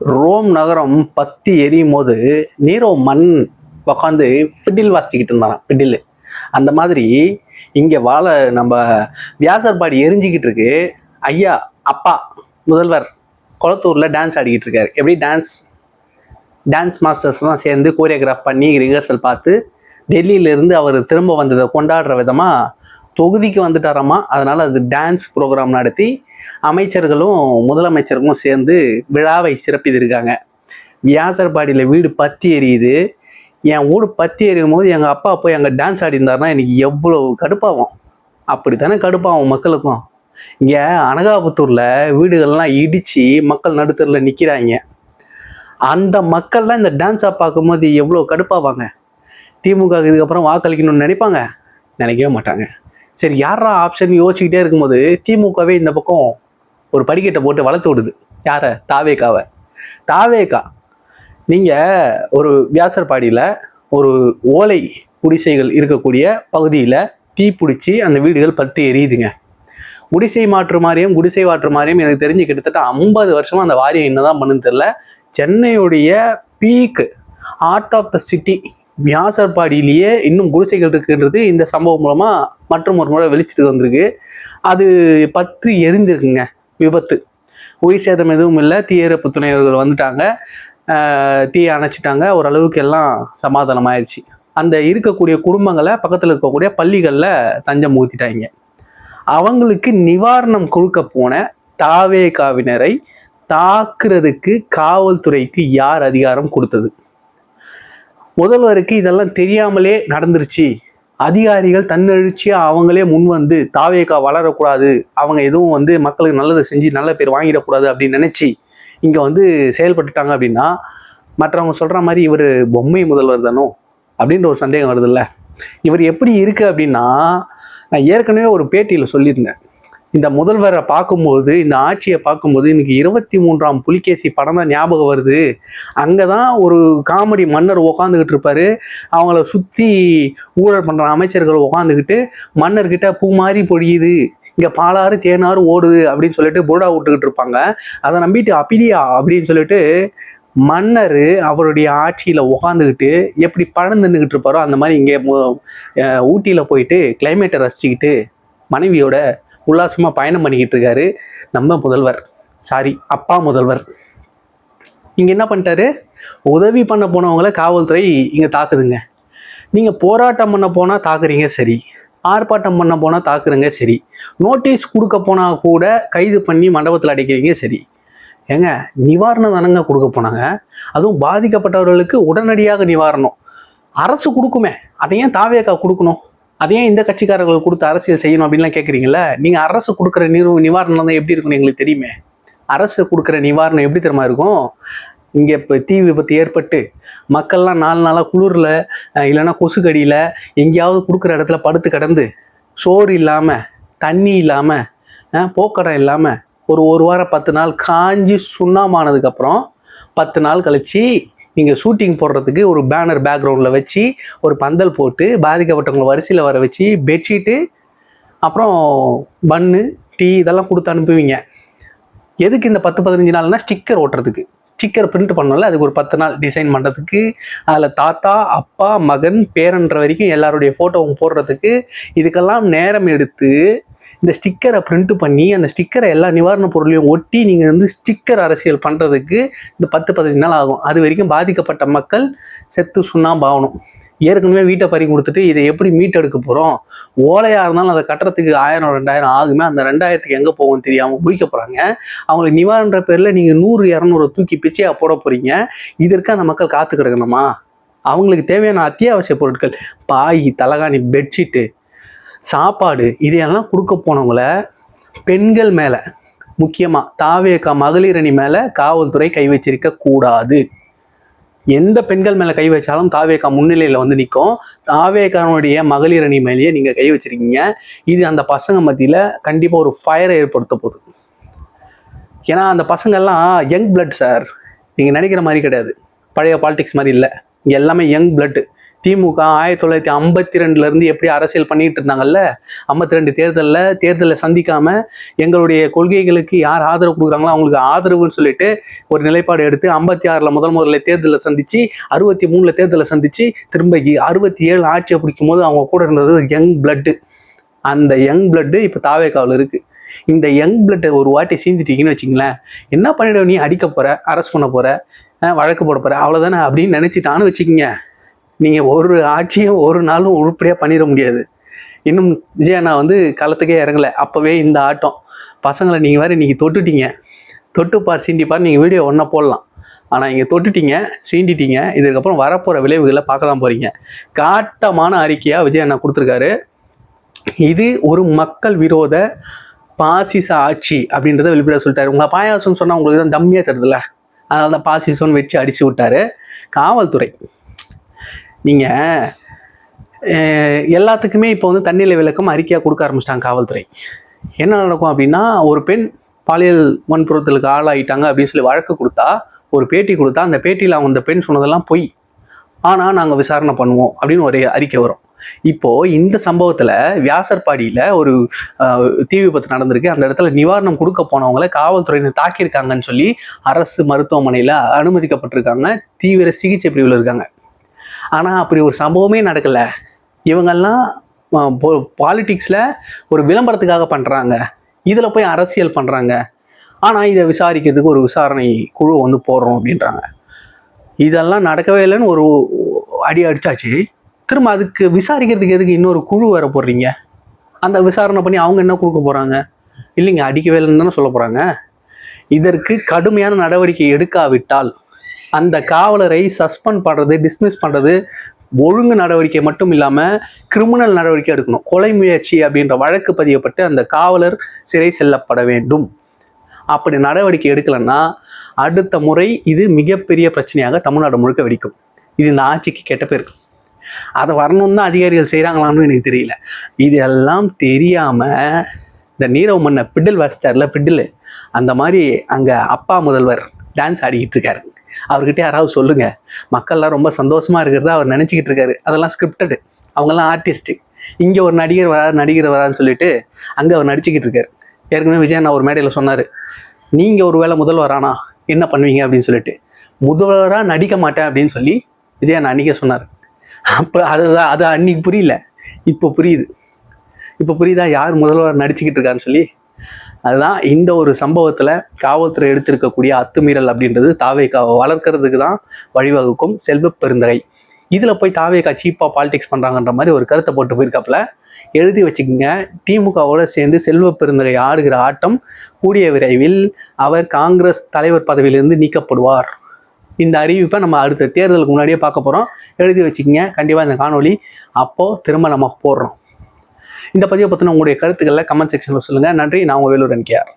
Rome நகரம் பத்தி எரியும் போது நீரோ மண் உக்காந்து பிடில் வாசிக்கிட்டு இருந்தான் பிடில். அந்த மாதிரி இங்கே வாழ நம்ம வியாசர்பாடி எரிஞ்சிக்கிட்டு இருக்கு. ஐயா அப்பா முதல்வர் குளத்தூரில் டான்ஸ் ஆடிக்கிட்டு இருக்காரு. எப்படி டான்ஸ் டான்ஸ் மாஸ்டர்ஸ்லாம் சேர்ந்து கோரியோகிராஃப் பண்ணி ரிஹர்சல் பார்த்து டெல்லியிலேருந்து அவர் திரும்ப வந்ததை கொண்டாடுற விதமாக தொகுதிக்கு வந்துட்டாராமா. அதனால் அது டான்ஸ் ப்ரோக்ராம் நடத்தி அமைச்சர்களும் முதலமைச்சர்களும் சேர்ந்து விழாவை சிறப்பித்திருக்காங்க. வியாசர்பாடியில் வீடு பத்தி எரியுது. என் வீடு பத்தி எரியும் போது எங்கள் அப்பா போய் அங்கே டான்ஸ் ஆடிருந்தாருன்னா எனக்கு எவ்வளோ கடுப்பாகும். அப்படி தானே கடுப்பாகும் மக்களுக்கும். இங்கே அனகாபுத்தூரில் வீடுகள்லாம் இடித்து மக்கள் நடுத்தரில் நிற்கிறாங்க அந்த மக்கள்லாம் இந்த டான்ஸாக பார்க்கும்போது எவ்வளோ கடுப்பாவாங்க. திமுக இதுக்கப்புறம் வாக்களிக்கணும்னு நினைப்பாங்க? நினைக்கவே மாட்டாங்க. சரி யாரா ஆப்ஷன் யோசிச்சுக்கிட்டே இருக்கும்போது திமுகவே இந்த பக்கம் ஒரு படிக்கட்டை போட்டு வளர்த்து விடுது. யாரை? தாவேக்காவை தாவேக்கா நீங்கள் ஒரு வியாசர்பாடியில் ஒரு ஓலை குடிசைகள் இருக்கக்கூடிய பகுதியில் தீ பிடிச்சி அந்த வீடுகள் பத்து எரியுதுங்க. குடிசை மாற்று மாதிரியும் குடிசை மாற்று மாதிரியும் எனக்கு தெரிஞ்சு கிட்டத்தட்ட ஐம்பது வருஷமாக அந்த வாரியம் என்னதான் பண்ணுன்னு தெரில சென்னையுடைய peak heart of the city வியாசர்பாடியிலேயே இன்னும் குடிசைகள் இருக்குன்றது இந்த சம்பவம் மூலமாக மற்றும் ஒரு முறை வெளிச்சத்துக்கு வந்திருக்கு. அது பற்றி எரிஞ்சிருக்குங்க விபத்து. உயிர் சேதம் எதுவும் இல்லை. தீயிறப்பு துணையர்கள் வந்துட்டாங்க. தீயை அணைச்சிட்டாங்க. ஓரளவுக்கு எல்லாம் சமாதானம் ஆயிடுச்சு அந்த இருக்கக்கூடிய குடும்பங்களை பக்கத்தில் இருக்கக்கூடிய பள்ளிகளில் தஞ்சம் ஊற்றிட்டாங்க அவங்களுக்கு நிவாரணம் கொடுக்க போன தாவேகாவினரை தாக்குறதுக்கு காவல்துறைக்கு யார் அதிகாரம் கொடுத்தது? முதல்வருக்கு இதெல்லாம் தெரியாமலே நடந்துருச்சு. அதிகாரிகள் தன்னெழுச்சியாக அவங்களே முன் வந்து தாவேக்கா வளரக்கூடாது. அவங்க எதுவும் வந்து மக்களுக்கு நல்லதை செஞ்சு நல்ல பேர் வாங்கிடக்கூடாது அப்படின்னு நினச்சி இங்கே வந்து செயல்பட்டுட்டாங்க அப்படின்னா மற்றவங்க சொல்கிற மாதிரி இவர் பொம்மை முதல்வர் தானோ? அப்படின்ற ஒரு சந்தேகம் வருதுல்ல. இவர் எப்படி இருக்குது அப்படின்னா நான் ஏற்கனவே ஒரு பேட்டியில் சொல்லியிருந்தேன். இந்த முதல்வரை பார்க்கும்போது இந்த ஆட்சியை பார்க்கும்போது இன்னைக்கு இருபத்தி மூன்றாம் புலிகேசி படம் தான் ஞாபகம் வருது. அங்கே தான் ஒரு காமெடி மன்னர் உக்காந்துக்கிட்டு இருப்பாரு. அவங்கள சுற்றி ஊழல் பண்ணுற அமைச்சர்கள் உக்காந்துக்கிட்டு மன்னர்கிட்ட பூ மாதிரி பொழியுது. இங்கே பாலாறு தேனாறு ஓடுது அப்படின்னு சொல்லிட்டு போடா விட்டுக்கிட்டு இருப்பாங்க. அதை நம்பிட்டு அப்பிடியா அப்படின்னு சொல்லிட்டு மன்னர் அவருடைய ஆட்சியில் உகாந்துக்கிட்டு எப்படி படம் நின்றுக்கிட்டு இருப்பாரோ அந்த மாதிரி இங்கே ஊட்டியில் போயிட்டு கிளைமேட்டை ரசிச்சுக்கிட்டு மனைவியோட உல்லாசமாக பயணம் பண்ணிக்கிட்டு இருக்காரு. நம்ம முதல்வர். சாரி அப்பா முதல்வர். இங்கே என்ன பண்ணிட்டாரு? உதவி பண்ண போனவங்கள காவல்துறை இங்கே தாக்குதுங்க. நீங்கள் போராட்டம் பண்ண போனால் தாக்குறீங்க சரி. ஆர்ப்பாட்டம் பண்ண போனால் தாக்குறீங்க சரி. நோட்டீஸ் கொடுக்க போனால் கூட கைது பண்ணி மண்டபத்தில் அடைக்கிறீங்க சரி. ஏங்க நிவாரணம் தானங்க கொடுக்க போனாங்க. அதுவும் பாதிக்கப்பட்டவர்களுக்கு உடனடியாக நிவாரணம். அரசு கொடுக்குமே. அதை ஏன் தாவேக்கா கொடுக்கணும். அதே இந்த கட்சிக்காரர்கள் கொடுத்து அரசியல் செய்யணும் அப்படின்லாம் கேட்குறீங்களா நீங்கள் அரசு கொடுக்குற நிறு நிவாரணம் தான் எப்படி இருக்குன்னு எங்களுக்கு தெரியுமே. அரசு கொடுக்குற நிவாரணம் எப்படி தெரியுமா இருக்கும்? இங்கே இப்போ தீ விபத்து ஏற்பட்டு மக்கள்லாம் நாலு நாளாக குளிரில் இல்லைன்னா கொசுக்கடியில் எங்கேயாவது கொடுக்குற இடத்துல படுத்து கிடந்து சோறு இல்லாமல் தண்ணி இல்லாமல் போக்கடம் இல்லாமல் ஒரு ஒரு வாரம் பத்து நாள் காஞ்சி சுண்ணாமானதுக்கப்புறம் பத்து நாள் கழிச்சு நீங்கள் ஷூட்டிங் போடுறதுக்கு ஒரு பேனர் பேக்ரவுண்டில் வச்சு ஒரு பந்தல் போட்டு பாதிக்கப்பட்டவங்களை வரிசையில் வர வச்சு பெட்ஷீட்டு அப்புறம் பன்னு டீ இதெல்லாம் கொடுத்து அனுப்புவீங்க. எதுக்கு இந்த பத்து பதினஞ்சு நாள்னா ஸ்டிக்கர் ஓட்டுறதுக்கு? ஸ்டிக்கர் பிரிண்ட் பண்ணல அதுக்கு ஒரு பத்து நாள் டிசைன் பண்ணுறதுக்கு அதில் தாத்தா அப்பா மகன் பேரன்ற வரைக்கும் எல்லாருடைய ஃபோட்டோவும் போடுறதுக்கு இதுக்கெல்லாம் நேரம் எடுத்து இந்த ஸ்டிக்கரை பிரிண்ட் பண்ணி அந்த ஸ்டிக்கரை எல்லா நிவாரண பொருளையும் ஒட்டி நீங்கள் வந்து ஸ்டிக்கர் அரசியல் பண்ணுறதுக்கு இந்த பத்து பதினஞ்சு நாள் ஆகும். அது வரைக்கும் பாதிக்கப்பட்ட மக்கள் செத்து சுண்ணாம்பாகணும் ஏற்கனவே வீட்டை பறி கொடுத்துட்டு இதை எப்படி மீட்டெடுக்க போகிறோம் ஓலையாக இருந்தாலும் அதை கட்டுறதுக்கு ஆயிரம் ரெண்டாயிரம் ஆகுமே அந்த ரெண்டாயிரத்துக்கு எங்கே போகும் தெரியாமல் முடிக்க போகிறாங்க அவங்களுக்கு நிவாரண பேரில் நீங்கள் நூறு இரநூறு தூக்கி பிச்சையாக போட போகிறீங்க இதற்கு அந்த மக்கள் காத்து கிடக்கணுமா அவங்களுக்கு தேவையான அத்தியாவசிய பொருட்கள் பாய் தலகாணி பெட்ஷீட்டு சாப்பாடு இதையெல்லாம் கொடுக்க போனவங்கள பெண்கள் மேலே முக்கியமாக தாவேக்கா மகளிர் அணி மேலே காவல்துறை கை வச்சிருக்க கூடாது. எந்த பெண்கள் மேலே கை வச்சாலும் தாவேக்கா முன்னிலையில் வந்து நிற்கும் தாவேக்கானுடைய மகளிர் அணி மேலேயே நீங்கள் கை வச்சிருக்கீங்க. இது அந்த பசங்க மத்தியில் கண்டிப்பாக ஒரு ஃபயரை ஏற்படுத்த போகுது. ஏன்னா அந்த பசங்கள்லாம் யங் பிளட் சார் நீங்கள் நினைக்கிற மாதிரி கிடையாது. பழைய பாலிடிக்ஸ் மாதிரி இல்லை. இங்கே எல்லாமே யங் பிளட்டு திமுக ஆயிரத்தி தொள்ளாயிரத்தி ஐம்பத்தி ரெண்டுலேருந்து எப்படி அரசியல் பண்ணிட்டு இருந்தாங்கல்ல? ஐம்பத்தி ரெண்டு தேர்தலில் தேர்தலை சந்திக்காமல் எங்களுடைய கொள்கைகளுக்கு யார் ஆதரவு கொடுக்குறாங்களோ அவங்களுக்கு ஆதரவுன்னு சொல்லிட்டு ஒரு நிலைப்பாடு எடுத்து ஐம்பத்தி ஆறில் முதல் முதல்ல தேர்தலை சந்தித்து அறுபத்தி மூணில் தேர்தலை சந்தித்து திரும்ப அறுபத்தி ஏழு ஆட்சியை பிடிக்கும் போது அவங்க கூட இருந்தது யங் பிளட்டு. அந்த யங் பிளட்டு இப்போ தாவேக்காவில் இருக்குது இந்த யங் பிளட்டை ஒரு வாட்டி சீந்திட்டீங்கன்னு வச்சுங்களேன் என்ன பண்ணிட நீ? அடிக்க போகிற அரெஸ்ட் பண்ண போகிற வழக்கு போட போகிற அவ்வளோதானே அப்படின்னு நினச்சிட்டான்னு வச்சுக்கிங்க. நீங்கள் ஒரு ஆட்சியும் ஒரு நாளும் உருப்படியாக பண்ணிட முடியாது. இன்னும் விஜய் அண்ணா வந்து களத்துக்கே இறங்கலை. அப்போவே இந்த ஆட்டம். பசங்களை நீங்கள் வேறு நீங்கள் தொட்டுட்டீங்க. தொட்டுப்பார் சீண்டிப்பார் நீங்கள் வீடியோ ஒன்றா போடலாம். ஆனால் இங்கே தொட்டுட்டீங்க சீண்டிட்டீங்க. இதுக்கப்புறம் வரப்போகிற விளைவுகளை பார்க்க தான் காட்டமான அறிக்கையாக விஜய் அண்ணா கொடுத்துருக்காரு. இது ஒரு மக்கள் விரோத பாசிச ஆட்சி அப்படின்றத வெளிப்படையாக சொல்லிட்டாரு. உங்கள் பாயாசம்னு சொன்னால் உங்களுக்கு தான் தம்மியாக தருதுல்ல. அதனால தான் பாசிசம்னு வச்சு அடிச்சு விட்டாரு. காவல்துறை. நீங்கள் எல்லாத்துக்குமே இப்போ வந்து தண்ணியில விளக்கம் அறிக்கையாக கொடுக்க ஆரம்பிச்சிட்டாங்க காவல்துறை. என்ன நடக்கும் அப்படின்னா ஒரு பெண் பாலியல் வன்புறுத்தலுக்கு ஆளாயிட்டாங்க அப்படின்னு சொல்லி வழக்கு கொடுத்தா ஒரு பேட்டி கொடுத்தா அந்த பேட்டியில் அவங்க அந்த பெண் சொன்னதெல்லாம் பொய். ஆனால் நாங்கள் விசாரணை பண்ணுவோம் அப்படின்னு ஒரு அறிக்கை வரும். இப்போது இந்த சம்பவத்தில் வியாசர்பாடியில் ஒரு தீ விபத்து நடந்திருக்கு. அந்த இடத்துல நிவாரணம் கொடுக்க போனவங்களை காவல்துறையினர் தாக்கியிருக்காங்கன்னு சொல்லி அரசு மருத்துவமனையில் அனுமதிக்கப்பட்டிருக்காங்க. தீவிர சிகிச்சை பிரிவில் இருக்காங்க. ஆனால் அப்படி ஒரு சம்பவமே நடக்கலை. இவங்கெல்லாம் பாலிட்டிக்ஸில் ஒரு விளம்பரத்துக்காக பண்ணுறாங்க இதில் போய் அரசியல் பண்ணுறாங்க ஆனால் இதை விசாரிக்கிறதுக்கு ஒரு விசாரணை குழு வந்து போடுறோம் அப்படின்றாங்க. இதெல்லாம் நடக்கவே இல்லைன்னு ஒரு அடி அடித்தாச்சு திரும்ப அதுக்கு விசாரிக்கிறதுக்கு எதுக்கு இன்னொரு குழு வர போடுறீங்க? அந்த விசாரணை பண்ணி அவங்க என்ன கொடுக்க போகிறாங்க இல்லைங்க அடிக்கவே இல்லைன்னு தானே சொல்ல போகிறாங்க இதற்கு கடுமையான நடவடிக்கை எடுக்காவிட்டால் அந்த காவலரை சஸ்பெண்ட் பண்ணுறது டிஸ்மிஸ் பண்ணுறது ஒழுங்கு நடவடிக்கை மட்டும் இல்லாமல் கிரிமினல் நடவடிக்கை எடுக்கணும். கொலை முயற்சி அப்படின்ற வழக்கு பதியப்பட்டு அந்த காவலர் சிறை செல்லப்பட வேண்டும். அப்படி நடவடிக்கை எடுக்கலைன்னா அடுத்த முறை இது மிகப்பெரிய பிரச்சனையாக தமிழ்நாடு முழுக்க வெடிக்கும். இது இந்த ஆட்சிக்கு கெட்ட பேர். அதை வரணும்னு தான் அதிகாரிகள் செய்கிறாங்களான்னு எனக்கு தெரியல. இதெல்லாம் தெரியாமல் இந்த நீரவ் மன்ன பிடில் வாசிச்சார்ல பிடில் அந்த மாதிரி அங்கே அப்பா முதல்வர் டான்ஸ் ஆடிக்கிட்டு இருக்காரு. அவர்கிட்ட யாராவது சொல்லுங்க. மக்கள்லாம் ரொம்ப சந்தோஷமா இருக்கிறதா அவர் நினச்சிக்கிட்டு இருக்காரு. அதெல்லாம் ஸ்கிரிப்டடு அவங்கெல்லாம் ஆர்டிஸ்ட் இங்கே ஒரு நடிகர் வரா நடிகர் வரான்னு சொல்லிட்டு அங்கே அவர் நடிச்சுக்கிட்டு இருக்காரு. ஏற்கனவே விஜய் நான் ஒரு மேடையில் சொன்னார். நீங்கள் ஒரு வேளை முதல்வரானா என்ன பண்ணுவீங்க அப்படின்னு சொல்லிட்டு. முதல்வராக நடிக்க மாட்டேன் அப்படின்னு சொல்லி விஜய் அண்ணா அன்னைக்கே சொன்னார். அப்போ அதுதான் அது அன்னைக்கு புரியல. இப்போ புரியுது. இப்போ புரியுதா யார் முதல்வர் நடிச்சுக்கிட்டு இருக்கான்னு சொல்லி? அதுதான் இந்த ஒரு சம்பவத்தில் காவல்துறை எடுத்திருக்கக்கூடிய அத்துமீறல் அப்படின்றது தாவேக்கா வளர்க்கறதுக்கு தான் வழிவகுக்கும் செல்வ பெருந்தகை. இதில் போய் தாவேக்கா சீப்பாக பாலிடிக்ஸ் பண்ணுறாங்கன்ற மாதிரி ஒரு கருத்தை போட்டு போயிருக்காப்புல. எழுதி வச்சுக்கோங்க. திமுகவோடு சேர்ந்து செல்வ பெருந்தகை ஆடுகிற ஆட்டம் கூடிய விரைவில் அவர் காங்கிரஸ் தலைவர் பதவியிலிருந்து நீக்கப்படுவார். இந்த அறிவிப்பை நம்ம அடுத்த தேர்தலுக்கு முன்னாடியே பார்க்க போகிறோம் எழுதி வச்சுக்கோங்க. கண்டிப்பாக இந்த காணொளி அப்போது திரும்ப நம்ம போடுறோம். இந்த பதிவை பற்றின உங்களுடைய கருத்துக்களை கமெண்ட் செக்ஷனில் சொல்லுங்கள் நன்றி. நான் உங்கள் வேலூர் என்கேஆர்